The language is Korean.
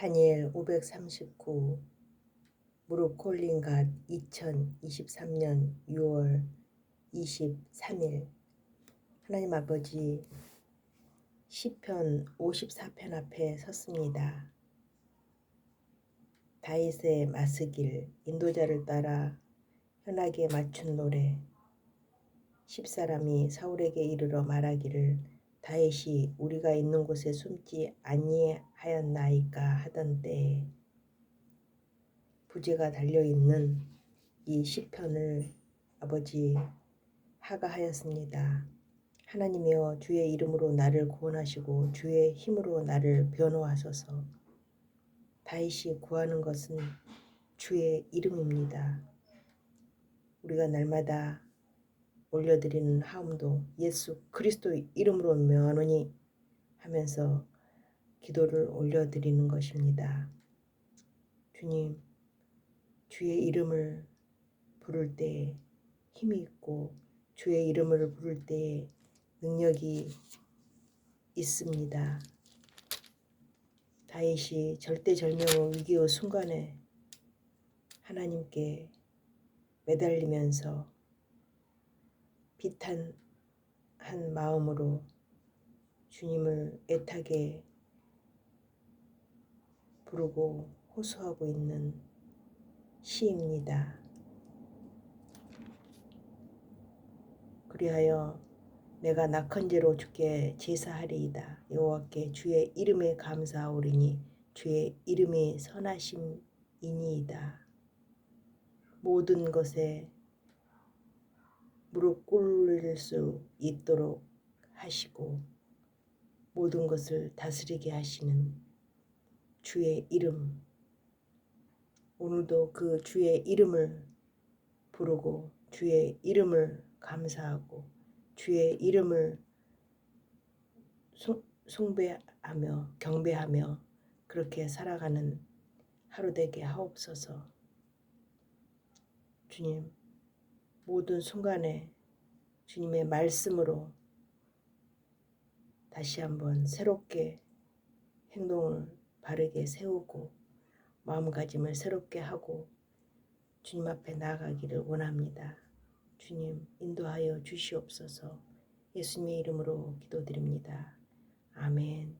다니엘 539 무릎 콜린 갓 2023년 6월 23일 하나님 아버지 시편 54편 앞에 섰습니다. 다윗의 마스길 인도자를 따라 현하게 맞춘 노래 십사람이 사울에게 이르러 말하기를 다윗이 우리가 있는 곳에 숨지 아니하였나이까 하던 때에 부제가 달려 있는 이 시편을 아버지 하가하였습니다. 하나님이여 주의 이름으로 나를 구원하시고 주의 힘으로 나를 변호하소서. 다윗이 구하는 것은 주의 이름입니다. 우리가 날마다 올려드리는 하음도 예수 그리스도 이름으로 명하노니 하면서 기도를 올려드리는 것입니다. 주님, 주의 이름을 부를 때 힘이 있고 주의 이름을 부를 때 능력이 있습니다. 다윗이 절대절명의 위기의 순간에 하나님께 매달리면서 비탄한 마음으로 주님을 애타게 부르고 호소하고 있는 시입니다. 그리하여 내가 낙헌제로 주께 제사하리이다. 여호와께 주의 이름에 감사하오리니 주의 이름이 선하심이니이다. 모든 것에 무릎 꿇을 수 있도록 하시고 모든 것을 다스리게 하시는 주의 이름 오늘도 그 주의 이름을 부르고 주의 이름을 감사하고 주의 이름을 숭배하며 경배하며 그렇게 살아가는 하루 되게 하옵소서. 주님, 모든 순간에 주님의 말씀으로 다시 한번 새롭게 행동을 바르게 세우고 마음가짐을 새롭게 하고 주님 앞에 나아가기를 원합니다. 주님 인도하여 주시옵소서 예수님의 이름으로 기도드립니다. 아멘.